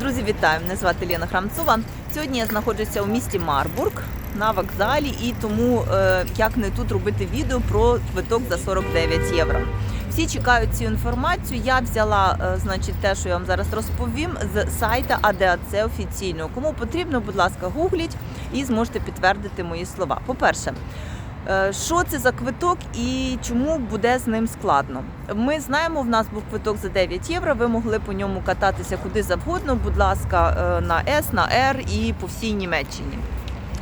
Друзі, вітаю! Мене звати Лена Храмцова. Сьогодні я знаходжуся у місті Марбург на вокзалі, і тому е, як не тут робити відео про квиток за 49 євро. Всі чекають цю інформацію. Я взяла е, значить те, що я вам зараз розповім, з сайта АДАЦ офіційного. Кому потрібно, будь ласка, гугліть і зможете підтвердити мої слова. По-перше, Е, Що це за квиток і чому буде з ним складно? Ми знаємо, в нас був квиток за 9 євро. Ви могли по ньому кататися куди завгодно, будь ласка, е, на С, на Р і по всій Німеччині.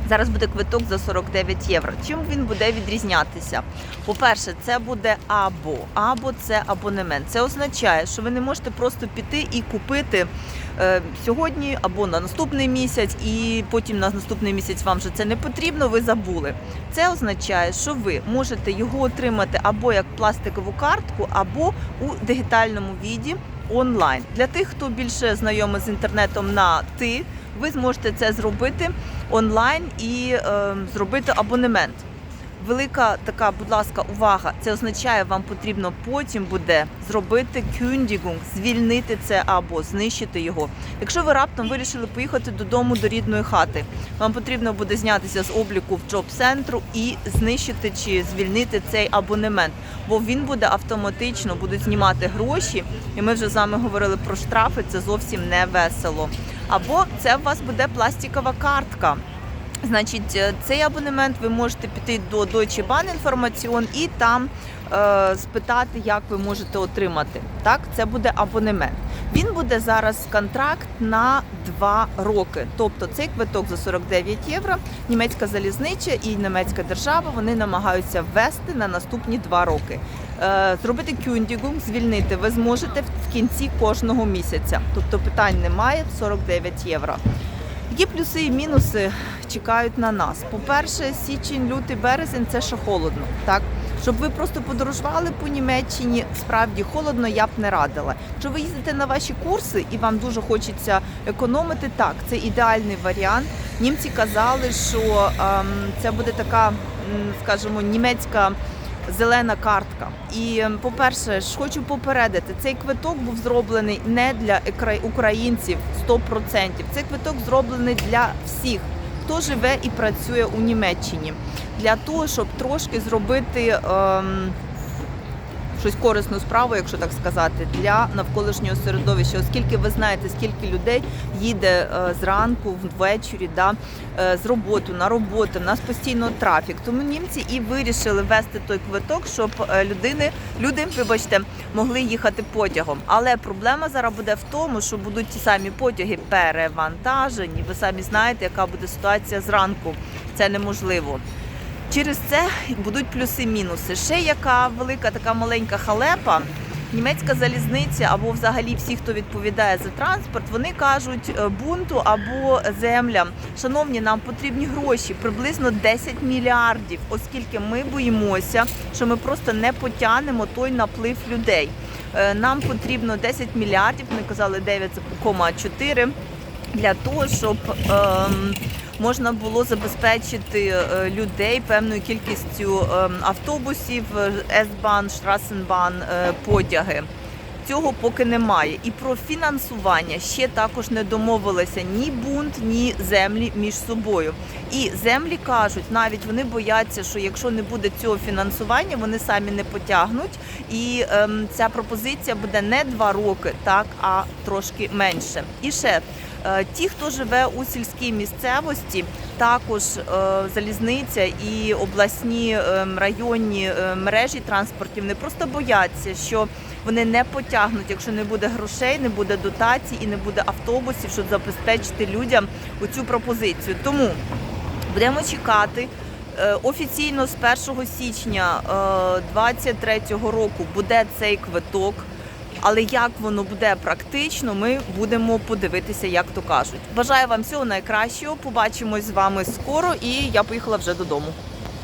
Зараз буде квиток за 49 євро. Чим він буде відрізнятися? По-перше, це буде або, або це абонемент. Це означає, що ви не можете просто піти і купити е, сьогодні або на наступний місяць, і потім на наступний місяць вам вже це не потрібно, ви забули. Це означає, що ви можете його отримати або як пластикову картку, або у дигітальному віді онлайн. Для тих, хто більше знайомий з інтернетом на ти, ви зможете це зробити онлайн і е, зробити абонемент. Велика така, будь ласка, увага. Це означає, вам потрібно потім буде зробити кюндігунг, звільнити це або знищити його. Якщо ви раптом вирішили поїхати додому до рідної хати, вам потрібно буде знятися з обліку в джоб-центру і знищити чи звільнити цей абонемент, бо він буде автоматично будуть знімати гроші. І ми вже з вами говорили про штрафи. Це зовсім не весело. Або це у вас буде пластикова картка. Значить, е, цей абонемент ви можете піти до Deutsche Bahn інформаціон і там е, спитати, як ви можете отримати. Так, це буде абонемент. Він буде зараз контракт на 2 роки. Тобто цей квиток за 49 євро. Німецька залізнича і німецька держава вони намагаються ввести на наступні 2 роки. Е, зробити кюндігунг, звільнити ви зможете в кінці кожного місяця. Тобто питань немає 49 євро. Які плюси і мінуси чекають на нас? По-перше, січень, лютий, березень це ще холодно. Так, щоб ви просто подорожували по Німеччині, справді холодно, я б не радила. Якщо ви їздите на ваші курси і вам дуже хочеться економити, так це ідеальний варіант. Німці казали, що ем, це буде така, скажімо, німецька. Зелена картка. І, ем, по-перше, хочу попередити, цей квиток був зроблений не для українців 100%. Цей квиток зроблений для всіх, хто живе і працює у Німеччині, для того, щоб трошки зробити. Ем, Щось корисну справу, якщо так сказати, для навколишнього середовища, оскільки ви знаєте, скільки людей їде е, зранку, ввечері, да, е, з роботи на роботу. У нас постійно трафік. Тому німці і вирішили ввести той квиток, щоб е, людини, люди, вибачте, могли їхати потягом. Але проблема зараз буде в тому, що будуть ті самі потяги перевантажені. Ви самі знаєте, яка буде ситуація зранку. Це неможливо. Через це будуть плюси-мінуси. Ще яка велика така маленька халепа. Німецька залізниця або взагалі всі, хто відповідає за транспорт, вони кажуть е, бунту або землям. Шановні, нам потрібні гроші, приблизно 10 мільярдів, оскільки ми боїмося, що ми просто не потягнемо той наплив людей. Е, Нам потрібно 10 мільярдів, вони казали 9,4 для того, щоб ем, можна було забезпечити е, людей певною кількістю ем, автобусів, С-бан, Штрасенбан, е, потяги. Цього поки немає. І про фінансування ще також не домовилися ні бунт, ні землі між собою. І землі кажуть, навіть вони бояться, що якщо не буде цього фінансування, вони самі не потягнуть. І ем, ця пропозиція буде не два роки, так а трошки менше. І ще ті, хто живе у сільській місцевості, також е, залізниця і обласні ем, районні е, мережі транспортів не просто бояться, що вони не потягнуть, якщо не буде грошей, не буде дотацій і не буде автобусів, щоб забезпечити людям оцю пропозицію. Тому будемо чекати. Е, Офіційно з 1 січня 2023 року буде цей квиток. Але як воно буде практично, ми будемо подивитися, як то кажуть. Бажаю вам всього найкращого. Побачимось з вами скоро, і я поїхала вже додому.